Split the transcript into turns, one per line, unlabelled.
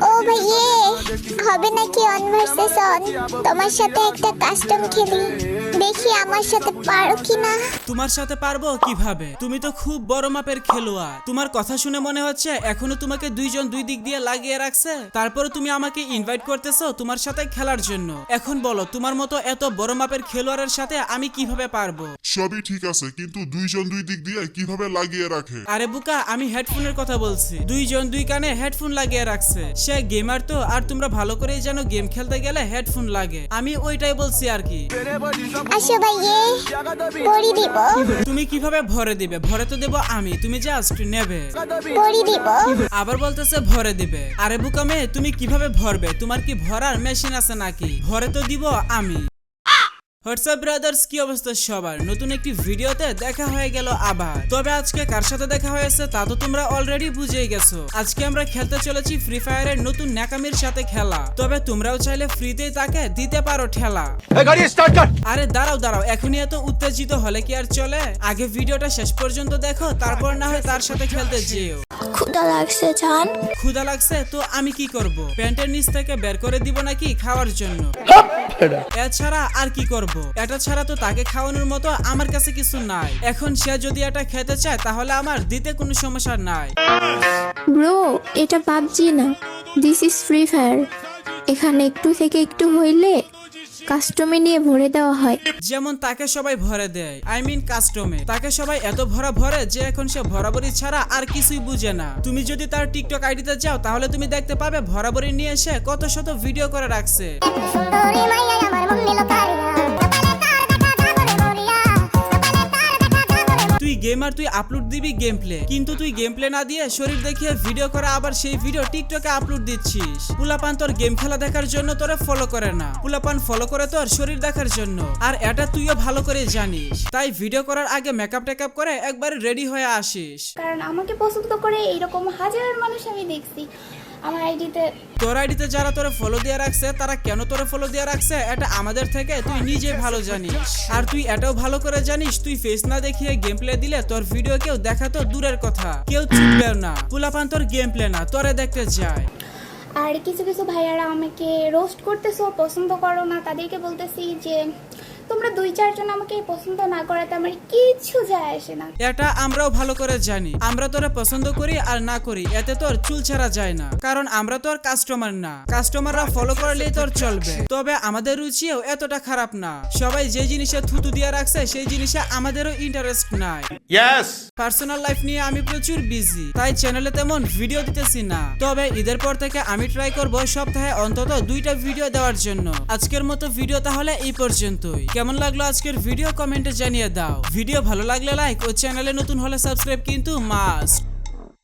ও ভাইয়ে হবে নাকি অন ভার্সেস অন তোমার সাথে একটা কাস্টম খেলি। দেখি আমার সাথে পারো কিনা।
তোমার সাথে পারব কীভাবে? তুমি তো খুব বড় মাপের খেলোয়াড়। তোমার কথা শুনে মনে হচ্ছে এখনও তোমাকে দুইজন দুই দিক দিয়ে লাগিয়ে রাখছে। তারপরে তুমি আমাকে ইনভাইট করতেছো তোমার সাথে খেলার জন্য। এখন বলো তোমার মতো এত বড় মাপের খেলোয়াড়ের সাথে আমি কীভাবে পারব?
সবই ঠিক আছে কিন্তু দুইজন দুই দিক দিয়ে কীভাবে লাগিয়ে রাখে?
আরে বুকা আমি হেডফোনের কথা বলছি। দুইজন দুই কানে হেডফোন লাগিয়ে রাখছে। সে গেমার তো আর তোমরা ভালো করেই জানো গেম খেলতে গেলে হেডফোন লাগে। আমি ওইটাই বলছি আর কি।
আসো ভাইয়ে পরি দিব।
তুমি কীভাবে ভরে দিবে? ভরে তো দেবো আমি তুমি জাস্ট নেবে।
দিব।
আবার বলতেছে ভরে দিবে। আরে বুকামে তুমি কীভাবে ভরবে? তোমার কি ভরার মেশিন আছে নাকি? ভরে তো দিব আমি। হোয়াটসঅ্যাপ ব্রাদার্স কি অবস্থা সবার? নতুন একটি ভিডিওতে দেখা হয়ে গেল আবার। তবে আজকে কার সাথে দেখা হয়েছে তা তো তোমরা অলরেডি বুঝেই গেছো। আজকে আমরা খেলতে চলেছি ফ্রি ফায়ারের নতুন ন্যাকামির সাথে খেলা। তবে তোমরাও চাইলে ফ্রিতেই তাকে দিতে পারো ঠেলা। আরে দাঁড়াও দাঁড়াও এখনই এত উত্তেজিত হলে কি আর চলে? আগে ভিডিওটা শেষ পর্যন্ত দেখো তারপর না হয় তার সাথে খেলতে যেও।
ক্ষুদা লাগছে জান।
ক্ষুধা লাগছে তো আমি কি করব? প্যান্টের নিচ থেকে বের করে দিব নাকি খাওয়ার জন্য? এছাড়া আর কি করব? এটা ছাড়া তো তাকে খাওয়ানোর মতো আমার কাছে কিছু নাই। এখন সে যদি এটা খেতে চায় তাহলে আমার দিতে কোনো সমস্যা নাই।
ব্রো এটা পাবজি না। দিস ইজ ফ্রি ফায়ার এখানে একটু থেকে একটু হইলে কাস্টমে নিয়ে ভরে দেওয়া হয়।
যেমন তাকে সবাই ভরে দেয় আই মিন কাস্টমে। তাকে সবাই এত ভরা ভরে যে এখন সে ভরাভরি ছাড়া আর কিছুই বুঝে না। তুমি যদি তার টিকটক আইডিতে যাও তাহলে তুমি দেখতে পাবে ভরাভরি নিয়ে এসে কত শত ভিডিও করে রাখছে। তুই গেমার তুই আপলোড দিবি গেম প্লে কিন্তু তুই গেম প্লে না দিয়ে শরীর দেখিয়ে ভিডিও করে, আবার সেই ভিডিও টিকটকে আপলোড দিচ্ছিস। পুলাপান তোর গেম খেলা দেখার জন্য তোরে ফলো করে না। পুলাপান ফলো করে তোর শরীর দেখার জন্য। আর এটা তুইও ভালো করে জানিস। তাই ভিডিও করার আগে মেকআপ টেকআপ করে একবার রেডি হয়ে আসিস।
কারণ আমাকে পছন্দ করে এইরকম হাজার মানুষ আমি দেখছি। আমার আইডিতে
তোর আইডিতে যারা তোরে ফলো দিয়ে রাখছে তারা কেন তোরে ফলো দিয়ে রাখছে? এটা আমাদের থেকে তুই নিজে ভালো জানিস। আর তুই এটাও ভালো করে জানিস তুই ফেস না দেখিয়ে গেম প্লে দিলে তোর ভিডিও কেউ দেখা তো দূরের কথা। কেউ চুপবেও না। পুলাপান তোর গেম প্লে না তোরে দেখতে যায়।
আর কিছু কিছু ভাইয়ারা আমাকে রোস্ট করতেছো পছন্দ করো না তাদেরকে বলতেছি যে তোমরা দুই চারজন আমাকে পছন্দ না করাতে আমার কিচ্ছু যায় আসে না।
এটা আমরাও ভালো করে জানি। আমরা তোরে পছন্দ করি আর না করি এতে তোর চুল ছাড়া যায় না। কারণ আমরা তোর কাস্টমার না। কাস্টমাররা ফলো করলেই তোর চলবে। তবে আমাদের রুচিও এতটা খারাপ না। সবাই যে জিনিসে থুতু দিয়ে রাখছে সেই জিনিসে আমাদেরও ইন্টারেস্ট নাই।
ইয়েস
পার্সোনাল লাইফ নিয়ে আমি প্রচুর বিজি তাই চ্যানেলে তেমন ভিডিও দিতেছি না। তবে ঈদের পর থেকে আমি ট্রাই করব সপ্তাহে অন্তত দুইটা ভিডিও দেওয়ার জন্য। আজকের মতো ভিডিও তাহলে এই পর্যন্তই। কেমন লাগল আজকের ভিডিও কমেন্টে জানিয়ে দাও। ভিডিও ভালো লাগলে লাইক ও চ্যানেলে নতুন হলে সাবস্ক্রাইব কিন্তু মাস্ট